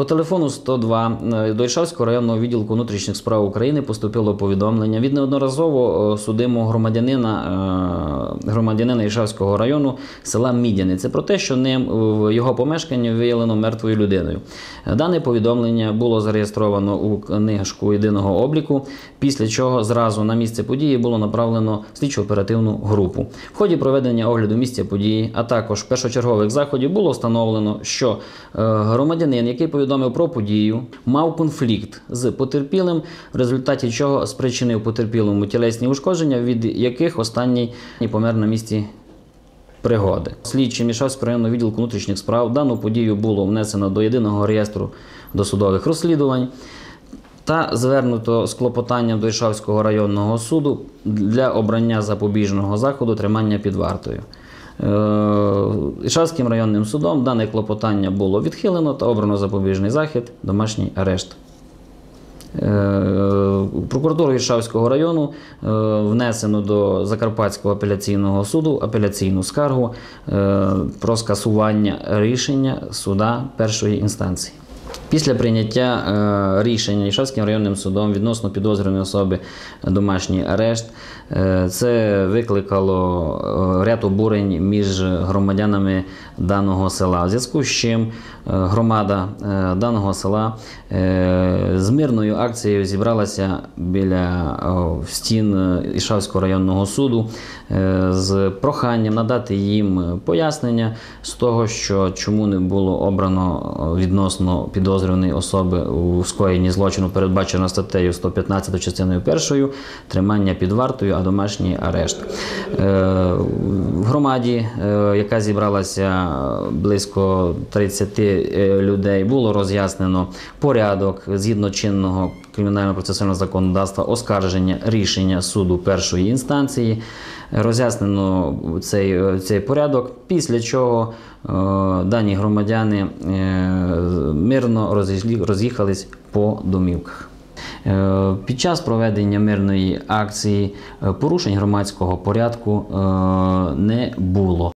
По телефону 102 е, до Іршавського районного відділку внутрішніх справ України поступило повідомлення від неодноразово е, судимого громадянина, е, громадянина Іршавського району села Мідяни. Це про те, що ним в його помешканні виявлено мертвою людиною. Дане повідомлення було зареєстровано у книжку єдиного обліку, після чого зразу на місце події було направлено слідчо-оперативну групу. В ході проведення огляду місця події, а також першочергових заходів було встановлено, що громадянин, який повідомив про подію, мав конфлікт з потерпілим, в результаті чого спричинив потерпілому тілесні ушкодження, від яких останній помер на місці пригоди. Слідчі Мішавського районного відділку внутрішніх справ дану подію було внесено до єдиного реєстру досудових розслідувань та звернуто з клопотанням до Іршавського районного суду для обрання запобіжного заходу тримання під вартою. Е, Іршавським районним судом дане клопотання було відхилено та обрано запобіжний захід, домашній арешт. Е, Прокуратурою Іршавського району е, внесено до Закарпатського апеляційного суду апеляційну скаргу про скасування рішення суда першої інстанції. Після прийняття е, рішення Ішавським районним судом відносно підозрюваної особи домашній арешт, е, це викликало е, ряд обурень між громадянами даного села. В зв'язку з чим е, громада е, даного села е, з мирною акцією зібралася біля о, стін Ішавського районного суду е, з проханням надати їм пояснення з того, що чому не було обрано відносно підозрюваної особи у скоєнні злочину, передбачено статтею 115 частиною першою, тримання під вартою, а домашній арешт. Е, В громаді, е, яка зібралася близько 30 е, людей, було роз'яснено порядок згідно чинного кримінального процесуального законодавства оскарження рішення суду першої інстанції. Роз'яснено цей, цей порядок, після чого е, дані громадяни е, мирно роз'їхались по домівках. Е, Під час проведення мирної акції е, порушень громадського порядку е, не було.